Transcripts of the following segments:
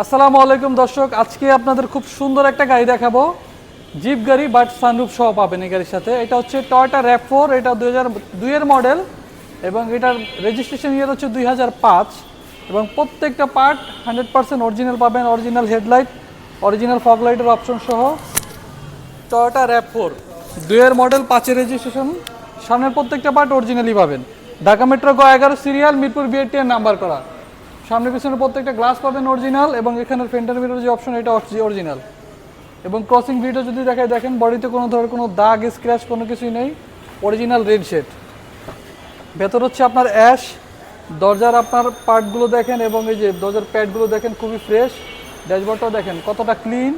আসসালামু আলাইকুম দর্শক, আজকে আপনাদের খুব সুন্দর একটা গাড়ি দেখাবো। জিপ গাড়ি বাট সানরুফ সহ পাবেন এই গাড়ির সাথে। এটা হচ্ছে টয়টা র্যাপ ফোর এটা দুই হাজার দুইয়ের মডেল এবং এটার রেজিস্ট্রেশন ইয়ার হচ্ছে দুই হাজার পাঁচ, এবং প্রত্যেকটা পার্ট হান্ড্রেড পার্সেন্ট অরিজিনাল পাবেন অরিজিনাল হেডলাইট অরিজিনাল ফগ লাইটের অপশন সহ। টয়োটা র্যাপ ফোর দুইয়ের মডেল পাঁচের রেজিস্ট্রেশন সামনের প্রত্যেকটা পার্ট অরিজিনালি পাবেন। ঢাকা মেট্রো গ এগারো সিরিয়াল মিরপুর বিএটি এর নাম্বার করা। সামনে পিছনে প্রত্যেকটা গ্লাস পাবেন অরিজিনাল এবং এখানের ফেন্টার মিরর যে অপশন এটা অরিজিনাল এবং ক্রসিং ভিডিও যদি দেখায়, দেখেন বডিতে কোনো ধরনের কোনো দাগ স্ক্র্যাচ কোনো কিছুই নেই অরিজিনাল রেড শেড ভেতর হচ্ছে আপনার অ্যাশ দরজার আপনার পার্টগুলো দেখেন এবং এই যে দরজার প্যাডগুলো দেখেন খুবই ফ্রেশ ড্যাশবোর্ডটাও দেখেন কতটা ক্লিন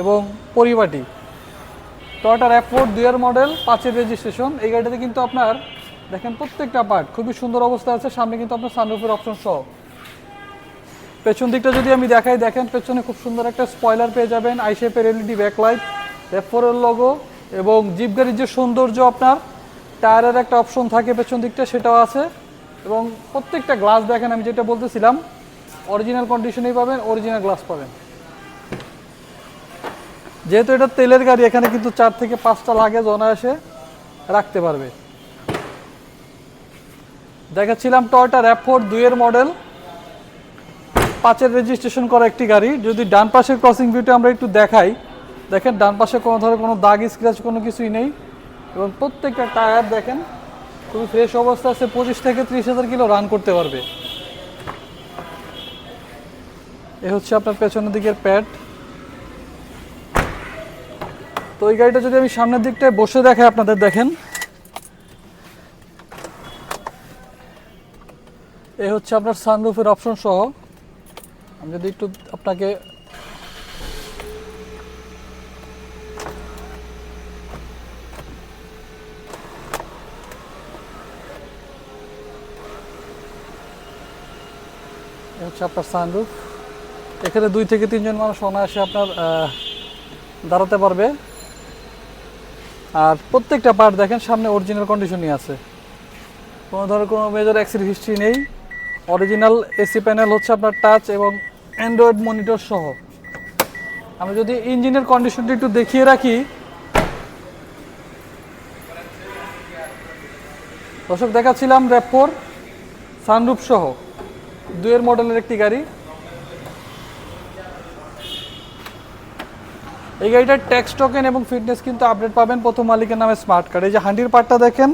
এবং পরিপাটি। টয়টা র্যাপ ফোর দুইয়ের মডেল পাঁচের রেজিস্ট্রেশন এই গাড়িটাতে কিন্তু আপনার, দেখেন প্রত্যেকটা পার্ট খুবই সুন্দর অবস্থা আছে। সামনে কিন্তু আপনার সানরুফের অপশন সহ। পেছন দিকটা যদি আমি দেখাই, দেখেন পেছনে খুব সুন্দর একটা স্পয়লার পেয়ে যাবেন আইশেপের এলইডি ব্যাকলাইট র্যাপ ফোরের লোগো এবং জিপ গাড়ির যে সৌন্দর্য আপনার। টায়ারের একটা অপশন থাকে পেছন দিকটা, সেটাও আছে। এবং প্রত্যেকটা গ্লাস দেখেন, আমি যেটা বলতেছিলাম অরিজিনাল কন্ডিশনেই পাবেন অরিজিনাল গ্লাস পাবেন। যেহেতু এটা তেলের গাড়ি, এখানে কিন্তু চার থেকে পাঁচটা লাগেজ অনায়াসে রাখতে পারবে। দেখাচ্ছিলাম টয়টা র্যাপফোর দুইয়ের মডেল পাঁচের রেজিস্ট্রেশন করা একটি গাড়ি। যদি ডান পাশের ক্রসিং ভিউটা আমরা একটু দেখাই, দেখেন ডান পাশে কোনো ধরনের কোনো দাগ স্ক্র্যাচ কোনো কিছুই নেই। এবং প্রত্যেকটা টায়ার দেখেন, খুবই ফ্রেশ অবস্থা আছে, পঁচিশ থেকে ত্রিশ হাজার কিলো রান করতে পারবে। এ হচ্ছে আপনার পেছনের দিকের প্যাড তো এই গাড়িটা যদি আমি সামনের দিকটায় বসে দেখাই আপনাদের, দেখেন। এ হচ্ছে আপনার সানরুফের অপশন সহ। আমি যদি একটু আপনাকে হচ্ছে আপনার সানরুফ এখানে দুই থেকে তিনজন মানুষ অনায়াসে আপনার দাঁড়াতে পারবে। আর প্রত্যেকটা পার্ট দেখেন, সামনে অরিজিনাল কন্ডিশনই আছে। কোনো ধরনের কোনো মেজর অ্যাক্সিড হিস্ট্রি নেই। অরিজিনাল এসি প্যানেল হচ্ছে আপনার টাচ এবং অ্যান্ড্রয়েড মনিটর সহ। আমি যদি ইঞ্জিনের কন্ডিশনটি একটু দেখিয়ে রাখি। দর্শক, দেখাচ্ছিলাম র্যাপোর সানরুফ সহ। দুয়ের মডেলের একটি গাড়ি। এই গাড়িটার ট্যাক্স টোকেন এবং ফিটনেস কিন্তু আপডেট পাবেন। প্রথম মালিকের নামে স্মার্ট কার্ড এই যে হান্ডির পার্টটা দেখেন।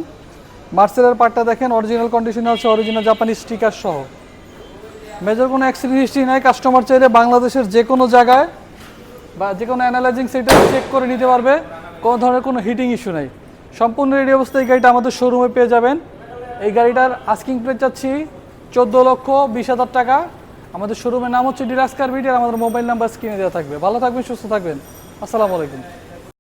মার্সেলের পার্টটা দেখেন অরিজিনাল কন্ডিশনে আছে অরিজিনাল জাপানি স্টিকার সহ। মেজর কোনো অ্যাক্সিডেন্ট হিস্ট্রি নাই কাস্টমার চাইলে বাংলাদেশের যে কোনো জায়গায় বা যে কোনো অ্যানালাইজিং সেন্টার চেক করে নিতে পারবে, কোনো ধরনের কোনো হিটিং ইস্যু নাই। সম্পূর্ণ রেডি অবস্থায় এই গাড়িটা আমাদের শোরুমে পেয়ে যাবেন। এই গাড়িটার আস্কিং প্রাইস চাচ্ছি চোদ্দ লক্ষ বিশ হাজার টাকা। আমাদের শোরুমের নাম হচ্ছে ডিরাক্স কার ভিডিও আমাদের মোবাইল নাম্বার স্ক্রিনে দেওয়া থাকবে। ভালো থাকবেন, সুস্থ থাকবেন। আসসালামু আলাইকুম।